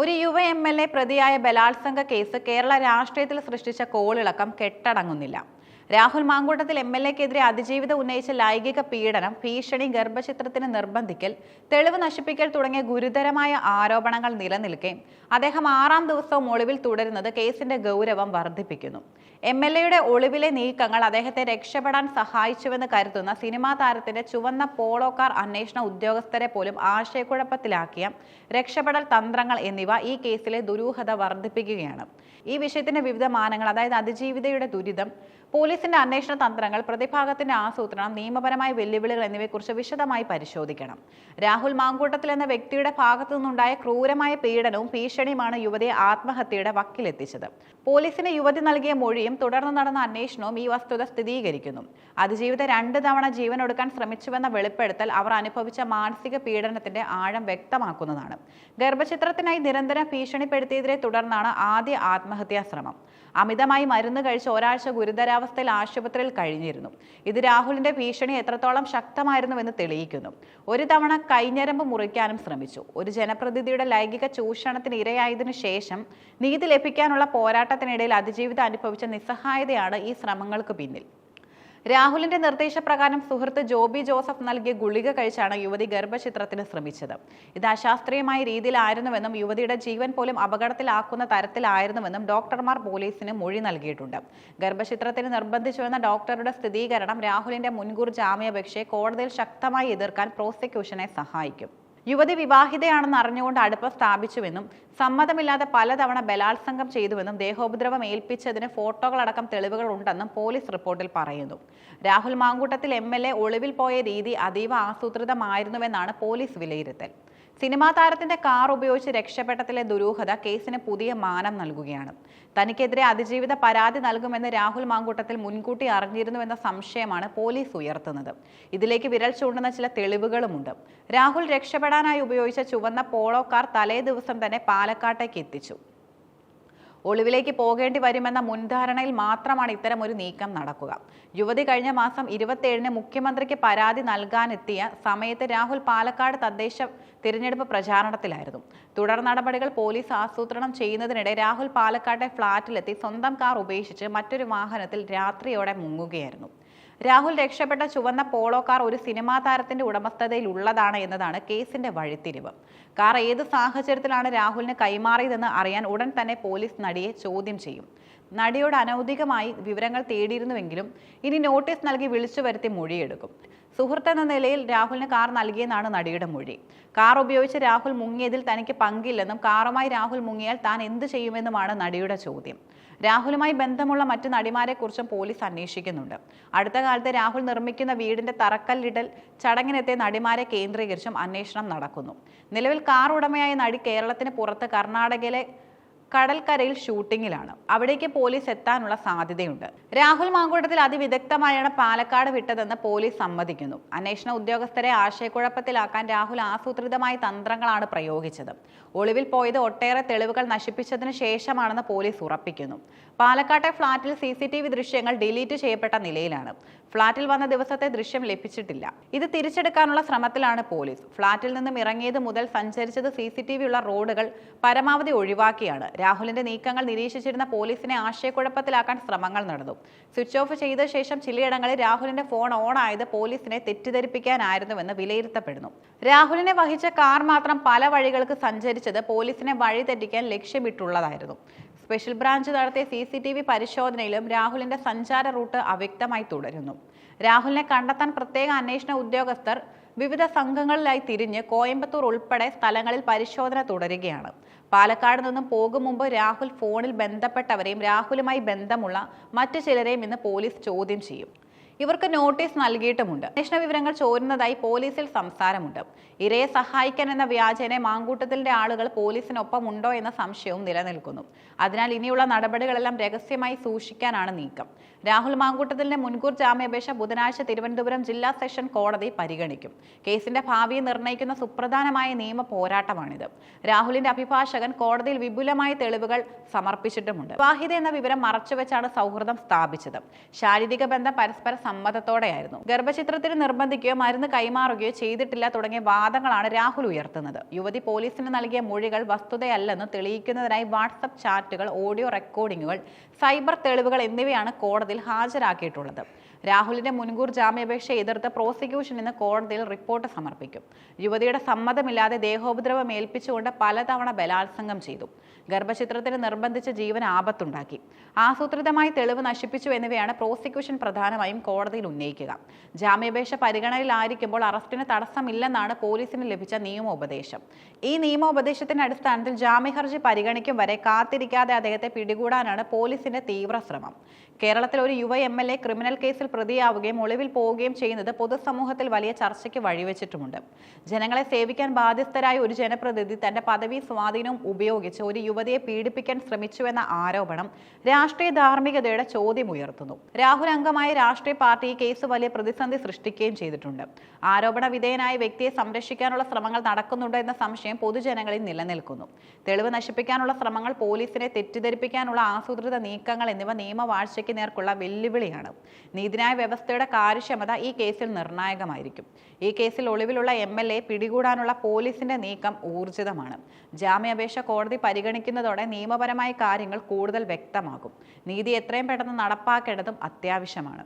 ഒരു യുവ M L A പ്രതിയായ ബലാത്സംഗ കേസ് കേരള രാഷ്ട്രീയത്തിൽ സൃഷ്ടിച്ച കോളിളക്കം കെട്ടടങ്ങുന്നില്ല. രാഹുൽ മാങ്കൂട്ടത്തിൽ എം എൽ എക്കെതിരെ അതിജീവിത ഉന്നയിച്ച ലൈംഗിക പീഡനം ഭീഷണി ഗർഭചിത്രത്തിന് നിർബന്ധിക്കൽ തെളിവ് നശിപ്പിക്കൽ തുടങ്ങിയ ഗുരുതരമായ ആരോപണങ്ങൾ നിലനിൽക്കെ. അദ്ദേഹം ആറാം ദിവസവും ഒളിവിൽ തുടരുന്നത് കേസിന്റെ ഗൗരവം വർദ്ധിപ്പിക്കുന്നു. എം എൽ എയുടെ ഒളിവിലെ നീക്കങ്ങൾ അദ്ദേഹത്തെ രക്ഷപ്പെടാൻ സഹായിച്ചുവെന്ന് കരുതുന്ന സിനിമാ താരത്തിന്റെ ചുവന്ന പോളോ കാർ അന്വേഷണ ഉദ്യോഗസ്ഥരെ പോലും ആശയക്കുഴപ്പത്തിലാക്കിയ രക്ഷപ്പെടൽ തന്ത്രങ്ങൾ എന്നിവ ഈ കേസിലെ ദുരൂഹത വർദ്ധിപ്പിക്കുകയാണ്. ഈ വിഷയത്തിന്റെ വിവിധ മാനങ്ങൾ അതായത് അതിജീവിതയുടെ ദുരിതം പോലീസിന്റെ അന്വേഷണ തന്ത്രങ്ങൾ പ്രതിഭാഗത്തിന്റെ ആസൂത്രണം നിയമപരമായ വെല്ലുവിളികൾ എന്നിവയെക്കുറിച്ച് വിശദമായി പരിശോധിക്കണം. രാഹുൽ മാങ്കൂട്ടത്തിൽ എന്ന വ്യക്തിയുടെ ഭാഗത്തു നിന്നുണ്ടായ ക്രൂരമായ പീഡനവും ഭീഷണിയുമാണ് യുവതിയെ ആത്മഹത്യയുടെ വക്കിലെത്തിച്ചത്. പോലീസിന് യുവതി നൽകിയ മൊഴിയും തുടർന്ന് നടന്ന അന്വേഷണവും ഈ വസ്തുത സ്ഥിരീകരിക്കുന്നു. അതിജീവിത രണ്ട് തവണ ജീവൻ എടുക്കാൻ ശ്രമിച്ചുവെന്ന വെളിപ്പെടുത്തൽ അവർ അനുഭവിച്ച മാനസിക പീഡനത്തിന്റെ ആഴം വ്യക്തമാക്കുന്നതാണ്. ഗർഭചിത്രത്തിനായി നിരന്തരം ഭീഷണിപ്പെടുത്തിയതിനെ തുടർന്നാണ് ആദ്യ ആത്മഹത്യാ ശ്രമം. അമിതമായി മരുന്ന് കഴിച്ച് ഒരാഴ്ച ഗുരുതരാവസ്ഥയിൽ ആശുപത്രിയിൽ കഴിഞ്ഞിരുന്നു. ഇത് രാഹുലിന്റെ ഭീഷണി എത്രത്തോളം ശക്തമായിരുന്നുവെന്ന് തെളിയിക്കുന്നു. ഒരു തവണ കൈഞ്ഞരമ്പ് മുറിക്കാനും ശ്രമിച്ചു. ഒരു ജനപ്രതിനിധിയുടെ ലൈംഗിക ചൂഷണത്തിന് ഇരയായതിനു ശേഷം നീതി ലഭിക്കാനുള്ള പോരാട്ടത്തിനിടയിൽ അതിജീവിതം അനുഭവിച്ച നിസ്സഹായതയാണ് ഈ ശ്രമങ്ങൾക്ക് പിന്നിൽ. രാഹുലിന്റെ നിർദ്ദേശപ്രകാരം സുഹൃത്ത് ജോബി ജോസഫ് നൽകിയ ഗുളിക കഴിച്ചാണ് യുവതി ഗർഭചിത്രത്തിന് ശ്രമിച്ചത്. ഇത് അശാസ്ത്രീയമായ രീതിയിലായിരുന്നുവെന്നും യുവതിയുടെ ജീവൻ പോലും അപകടത്തിലാക്കുന്ന തരത്തിലായിരുന്നുവെന്നും ഡോക്ടർമാർ പോലീസിന് മൊഴി നൽകിയിട്ടുണ്ട്. ഗർഭചിത്രത്തിന് നിർബന്ധിച്ചുവെന്ന ഡോക്ടറുടെ സ്ഥിരീകരണം രാഹുലിന്റെ മുൻകൂർ ജാമ്യാപേക്ഷയെ കോടതിയിൽ ശക്തമായി എതിർക്കാൻ പ്രോസിക്യൂഷനെ സഹായിക്കും. യുവതി വിവാഹിതയാണെന്ന് അറിഞ്ഞുകൊണ്ട് അടുപ്പം സ്ഥാപിച്ചുവെന്നും സമ്മതമില്ലാതെ പലതവണ ബലാത്സംഗം ചെയ്തുവെന്നും ദേഹോപദ്രവം ഏൽപ്പിച്ചതിന് ഫോട്ടോകളടക്കം തെളിവുകൾ ഉണ്ടെന്നും പോലീസ് റിപ്പോർട്ടിൽ പറയുന്നു. രാഹുൽ മാങ്കൂട്ടത്തിൽ എം ഒളിവിൽ പോയ രീതി അതീവ ആസൂത്രിതമായിരുന്നുവെന്നാണ് പോലീസ് വിലയിരുത്തൽ. സിനിമാ താരത്തിന്റെ കാർ ഉപയോഗിച്ച് രക്ഷപ്പെട്ടതിലെ ദുരൂഹത കേസിന് പുതിയ മാനം നൽകുകയാണ്. തനിക്കെതിരെ അതിജീവിത പരാതി നൽകുമെന്ന് രാഹുൽ മാങ്കൂട്ടത്തിൽ മുൻകൂട്ടി അറിഞ്ഞിരുന്നുവെന്ന സംശയമാണ് പോലീസ് ഉയർത്തുന്നത്. ഇതിലേക്ക് വിരൽ ചൂണ്ടുന്ന ചില തെളിവുകളുമുണ്ട്. രാഹുൽ രക്ഷപ്പെടാനായി ഉപയോഗിച്ച ചുവന്ന പോളോ കാർ തലേ ദിവസം തന്നെ പാലക്കാട്ടേക്ക് എത്തിച്ചു. ഒളിവിലേക്ക് പോകേണ്ടി വരുമെന്ന മുൻധാരണയിൽ മാത്രമാണ് ഇത്തരം ഒരു നീക്കം നടക്കുക. യുവതി കഴിഞ്ഞ മാസം ഇരുപത്തിയേഴിന് മുഖ്യമന്ത്രിക്ക് പരാതി നൽകാനെത്തിയ സമയത്ത് രാഹുൽ പാലക്കാട് തദ്ദേശ തിരഞ്ഞെടുപ്പ് പ്രചാരണത്തിലായിരുന്നു. തുടർ നടപടികൾ പോലീസ് ആസൂത്രണം ചെയ്യുന്നതിനിടെ രാഹുൽ പാലക്കാട്ടെ ഫ്ളാറ്റിലെത്തി സ്വന്തം കാർ ഉപേക്ഷിച്ച് മറ്റൊരു വാഹനത്തിൽ രാത്രിയോടെ മുങ്ങുകയായിരുന്നു. രാഹുൽ രക്ഷപ്പെട്ട ചുവന്ന പോളോ കാർ ഒരു സിനിമാ താരത്തിന്റെ ഉടമസ്ഥതയിൽ ഉള്ളതാണ് എന്നതാണ് കേസിന്റെ വഴിത്തിരിവ്. കാർ ഏത് സാഹചര്യത്തിലാണ് രാഹുലിന് കൈമാറിയതെന്ന് അറിയാൻ ഉടൻ തന്നെ പോലീസ് നടിയെ ചോദ്യം ചെയ്യും. നടിയോട് അനൗദികമായി വിവരങ്ങൾ തേടിയിരുന്നുവെങ്കിലും ഇനി നോട്ടീസ് നൽകി വിളിച്ചു വരുത്തി മൊഴിയെടുക്കും. സുഹൃത്ത് എന്ന നിലയിൽ രാഹുലിന് കാർ നൽകിയെന്നാണ് നടിയുടെ മൊഴി. കാർ ഉപയോഗിച്ച് രാഹുൽ മുങ്ങിയതിൽ തനിക്ക് പങ്കില്ലെന്നും കാറുമായി രാഹുൽ മുങ്ങിയാൽ താൻ എന്ത് ചെയ്യുമെന്നുമാണ് നടിയുടെ ചോദ്യം. രാഹുലുമായി ബന്ധമുള്ള മറ്റു നടിമാരെക്കുറിച്ചും പോലീസ് അന്വേഷിക്കുന്നുണ്ട്. അടുത്ത കാലത്ത് രാഹുൽ നിർമ്മിക്കുന്ന വീടിന്റെ തറക്കല്ലിടൽ ചടങ്ങിനെത്തിയ നടിമാരെ കേന്ദ്രീകരിച്ചും അന്വേഷണം നടക്കുന്നു. നിലവിൽ കാർ ഉടമയായ നടി കേരളത്തിന് പുറത്ത് കർണാടകയിലെ കടൽക്കരയിൽ ഷൂട്ടിങ്ങിലാണ്. അവിടേക്ക് പോലീസ് എത്താനുള്ള സാധ്യതയുണ്ട്. രാഹുൽ മാങ്കൂട്ടത്തിൽ അതിവിദഗ്ധമായാണ് പാലക്കാട് വിട്ടതെന്ന് പോലീസ് സമ്മതിക്കുന്നു. അന്വേഷണ ഉദ്യോഗസ്ഥരെ ആശയക്കുഴപ്പത്തിലാക്കാൻ രാഹുൽ ആസൂത്രിതമായ തന്ത്രങ്ങളാണ് പ്രയോഗിച്ചത്. ഒളിവിൽ പോയത് ഒട്ടേറെ തെളിവുകൾ നശിപ്പിച്ചതിന് ശേഷമാണെന്ന് പോലീസ് ഉറപ്പിക്കുന്നു. പാലക്കാട്ടെ ഫ്ളാറ്റിൽ സി സി ടി വി ദൃശ്യങ്ങൾ ഡിലീറ്റ് ചെയ്യപ്പെട്ട നിലയിലാണ്. ഫ്ളാറ്റിൽ വന്ന ദിവസത്തെ ദൃശ്യം ലഭിച്ചിട്ടില്ല. ഇത് തിരിച്ചെടുക്കാനുള്ള ശ്രമത്തിലാണ് പോലീസ്. ഫ്ളാറ്റിൽ നിന്നും ഇറങ്ങിയത് മുതൽ സഞ്ചരിച്ചത് സി സി ടി വി ഉള്ള റോഡുകൾ പരമാവധി ഒഴിവാക്കിയാണ്. രാഹുലിന്റെ നീക്കങ്ങൾ നിരീക്ഷിച്ചിരുന്ന പോലീസിനെ ആശയക്കുഴപ്പത്തിലാക്കാൻ ശ്രമങ്ങൾ നടന്നു. സ്വിച്ച് ഓഫ് ചെയ്ത ശേഷം ചിലയിടങ്ങളിൽ രാഹുലിന്റെ ഫോൺ ഓൺ ആയത് പോലീസിനെ തെറ്റിദ്ധരിപ്പിക്കാനായിരുന്നുവെന്ന് വിലയിരുത്തപ്പെടുന്നു. രാഹുലിനെ വഹിച്ച കാർ മാത്രം പല വഴികൾക്ക് സഞ്ചരിച്ചത് പോലീസിനെ വഴിതെറ്റിക്കാൻ ലക്ഷ്യമിട്ടുള്ളതായിരുന്നു. സ്പെഷ്യൽ ബ്രാഞ്ച് നടത്തിയ സി സി ടി വി പരിശോധനയിലും രാഹുലിന്റെ സഞ്ചാര റൂട്ട് അവ്യക്തമായി തുടരുന്നു. രാഹുലിനെ കണ്ടെത്താൻ പ്രത്യേക അന്വേഷണ ഉദ്യോഗസ്ഥർ വിവിധ സംഘങ്ങളിലായി തിരിഞ്ഞ് കോയമ്പത്തൂർ ഉൾപ്പെടെ സ്ഥലങ്ങളിൽ പരിശോധന തുടരുകയാണ്. പാലക്കാട് നിന്നും പോകും മുമ്പ് രാഹുൽ ഫോണിൽ ബന്ധപ്പെട്ടവരെയും രാഹുലുമായി ബന്ധമുള്ള മറ്റു ചിലരെയും ഇന്ന് പോലീസ് ചോദ്യം ചെയ്യും. ഇവർക്ക് നോട്ടീസ് നൽകിയിട്ടുമുണ്ട്. അന്വേഷണ വിവരങ്ങൾ ചോരുന്നതായി പോലീസിൽ സംസാരമുണ്ട്. ഇരയെ സഹായിക്കാൻ എന്ന വ്യാജേനെ മാങ്കൂട്ടത്തിന്റെ ആളുകൾ പോലീസിനൊപ്പം ഉണ്ടോ എന്ന സംശയവും നിലനിൽക്കുന്നു. അതിനാൽ ഇനിയുള്ള നടപടികളെല്ലാം രഹസ്യമായി സൂക്ഷിക്കാനാണ് നീക്കം. രാഹുൽ മാങ്കൂട്ടത്തിലിന്റെ മുൻകൂർ ജാമ്യാപേക്ഷ ബുധനാഴ്ച തിരുവനന്തപുരം ജില്ലാ സെഷൻ കോടതി പരിഗണിക്കും. കേസിന്റെ ഭാവിയെ നിർണയിക്കുന്ന സുപ്രധാനമായ നിയമ പോരാട്ടമാണിത്. രാഹുലിന്റെ അഭിഭാഷകൻ കോടതിയിൽ വിപുലമായ തെളിവുകൾ സമർപ്പിച്ചിട്ടുമുണ്ട്. വിവാഹിത എന്ന വിവരം മറച്ചുവെച്ചാണ് സൗഹൃദം സ്ഥാപിച്ചത്. ശാരീരിക ബന്ധം പരസ്പര സമ്മതത്തോടെയായിരുന്നു. ഗർഭചിത്രത്തിന് നിർബന്ധിക്കുകയോ മരുന്ന് കൈമാറുകയോ ചെയ്തിട്ടില്ല തുടങ്ങിയ വാദങ്ങളാണ് രാഹുൽ ഉയർത്തുന്നത്. യുവതി പോലീസിന് നൽകിയ മൊഴികൾ വസ്തുതയല്ലെന്ന് തെളിയിക്കുന്നതിനായി വാട്സപ്പ് ചാറ്റുകൾ ഓഡിയോ റെക്കോർഡിംഗുകൾ സൈബർ തെളിവുകൾ എന്നിവയാണ് കോടതിയിൽ ഹാജരാക്കിയിട്ടുള്ളത്. രാഹുലിന്റെ മുൻകൂർ ജാമ്യാപേക്ഷ എതിർത്ത് പ്രോസിക്യൂഷൻ ഇന്ന് കോടതിയിൽ റിപ്പോർട്ട് സമർപ്പിക്കും. യുവതിയുടെ സമ്മതമില്ലാതെ ദേഹോപദ്രവം ഏൽപ്പിച്ചുകൊണ്ട് പലതവണ ബലാത്സംഗം ചെയ്തു. ഗർഭചിത്രത്തിന് നിർബന്ധിച്ച് ജീവൻ ആപത്തുണ്ടാക്കി. ആസൂത്രിതമായി തെളിവ് നശിപ്പിച്ചു എന്നിവയാണ് പ്രോസിക്യൂഷൻ പ്രധാനമായും കോടതിയിൽ ഉന്നയിക്കുക. ജാമ്യാപേക്ഷ പരിഗണനയിലായിരിക്കുമ്പോൾ അറസ്റ്റിന് തടസ്സമില്ലെന്നാണ് പോലീസിന് ലഭിച്ച നിയമോപദേശം. ഈ നിയമോപദേശത്തിന്റെ അടിസ്ഥാനത്തിൽ ജാമ്യഹർജി പരിഗണിക്കും വരെ കാത്തിരിക്കാതെ അദ്ദേഹത്തെ പിടികൂടാനാണ് പോലീസിന്റെ തീവ്ര ശ്രമം കേരളത്തിൽ ഒരു യുവ എം ക്രിമിനൽ കേസിൽ പ്രതിയാവുകയും ഒളിവിൽ പോവുകയും ചെയ്യുന്നത് പൊതുസമൂഹത്തിൽ വലിയ ചർച്ചയ്ക്ക് വഴിവെച്ചിട്ടുമുണ്ട്. ജനങ്ങളെ സേവിക്കാൻ ബാധ്യസ്ഥരായ ഒരു ജനപ്രതിനിധി തന്റെ പദവി സ്വാധീനവും ഉപയോഗിച്ച് ഒരു യുവതിയെ പീഡിപ്പിക്കാൻ ശ്രമിച്ചുവെന്ന ആരോപണം രാഷ്ട്രീയ ധാർമ്മികതയുടെ ചോദ്യം ഉയർത്തുന്നു. രാഹുൽ അംഗമായ രാഷ്ട്രീയ പാർട്ടി ഈ കേസ് വലിയ പ്രതിസന്ധി സൃഷ്ടിക്കുകയും ചെയ്തിട്ടുണ്ട്. ആരോപണ വിധേയനായ വ്യക്തിയെ സംരക്ഷിക്കാനുള്ള ശ്രമങ്ങൾ നടക്കുന്നുണ്ടോ എന്ന സംശയം പൊതുജനങ്ങളിൽ നിലനിൽക്കുന്നു. തെളിവ് നശിപ്പിക്കാനുള്ള ശ്രമങ്ങൾ പോലീസിനെ തെറ്റിദ്ധരിപ്പിക്കാനുള്ള ആസൂത്രിത നീക്കങ്ങൾ എന്നിവ നിയമവാഴ്ചയ്ക്ക് നേർക്കുള്ള വെല്ലുവിളിയാണ്. നീതിന്യായ വ്യവസ്ഥയുടെ കാര്യക്ഷമത ഈ കേസിൽ നിർണായകമായിരിക്കും. ഈ കേസിൽ ഒളിവിലുള്ള എം എൽ എ പിടികൂടാനുള്ള പോലീസിന്റെ നീക്കം ഊർജിതമാണ്. ജാമ്യാപേക്ഷ കോടതി പരിഗണിക്കുന്നതോടെ നിയമപരമായ കാര്യങ്ങൾ കൂടുതൽ വ്യക്തമാകും. നീതി എത്രയും പെട്ടെന്ന് നടപ്പാക്കേണ്ടതും അത്യാവശ്യമാണ്.